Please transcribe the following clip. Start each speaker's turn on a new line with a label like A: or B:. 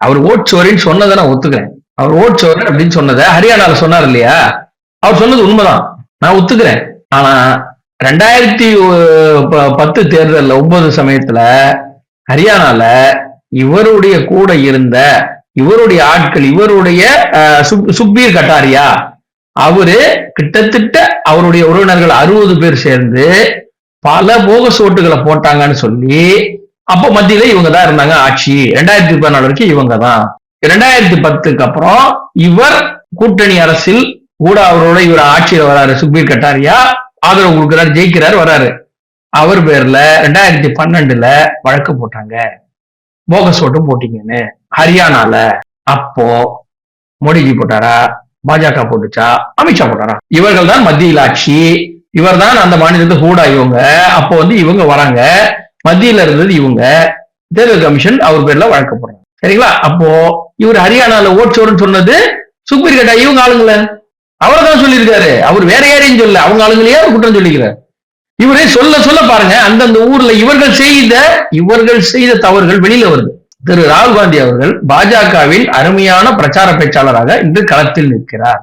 A: அவர் ஓட்சோரின்னு சொன்னதை நான் ஒத்துக்கிறேன். அவர் ஓட்சோரன் அப்படின்னு சொன்னதை ஹரியானால சொன்னார் இல்லையா? அவர் சொன்னது உண்மைதான். நான் ஒத்துக்கிறேன். ஆனா ரெண்டாயிரத்தி ப- பத்து தேர்தல்ல ஒன்பது சமயத்துல ஹரியானால இவருடைய கூட இருந்த இவருடைய ஆட்கள் இவருடைய சுப்- சுப்பீர் கட்டாரியா அவரு கிட்டத்தட்ட அவருடைய உறவினர்கள் அறுபது பேர் சேர்ந்து பல போக சோட்டுகளை போட்டாங்கன்னு சொல்லி அப்போ மத்தியில இவங்க தான் இருந்தாங்க ஆட்சி. ரெண்டாயிரத்தி பதினாலு வரைக்கும் இவங்க தான் ரெண்டாயிரத்தி பத்துக்கு அப்புறம் இவர் கூட்டணி அரசில் கூட அவரோட இவர் ஆட்சியில வராரு சுக்பீர் கட்டாரியா. ஆதரவு கொடுக்கிறார் ஜெயிக்கிறார் வராரு. அவர் பேர்ல ரெண்டாயிரத்தி பன்னெண்டுல வழக்கு போட்டாங்க. போகஸ் ஓட்டு போட்டீங்கன்னு. ஹரியானால அப்போ மோடிஜி போட்டாரா? பாஜக போட்டுச்சா? அமித்ஷா போட்டாரா? இவர்கள் தான் மத்தியில் ஆட்சி. இவர் தான் அந்த மாநிலத்தை ஹூடா இவங்க. அப்போ வந்து இவங்க வராங்க. மத்தியில இருந்தது இவங்க. தேர்தல் கமிஷன் அவர் பேர்ல வழக்கு போடுறாங்க சரிங்களா? அப்போ இவர் ஹரியானால ஓட் சொன்னது சுக்பீர் கட்டா இவங்க ஆளுங்கள? அவர்தான் சொல்லியிருக்காரு. அவர் வேற யாரையும் சொல்ல அவங்க ஆளுங்களையே அவர் குற்றம் சொல்லிக்கிறார். இவரே சொல்ல சொல்ல பாருங்க அந்தந்த ஊர்ல இவர்கள் செய்த இவர்கள் செய்த தவறுகள் வெளியில வருது. திரு ராகுல் காந்தி அவர்கள் பாஜகவின் அருமையான பிரச்சார பேச்சாளராக இன்று களத்தில் நிற்கிறார்.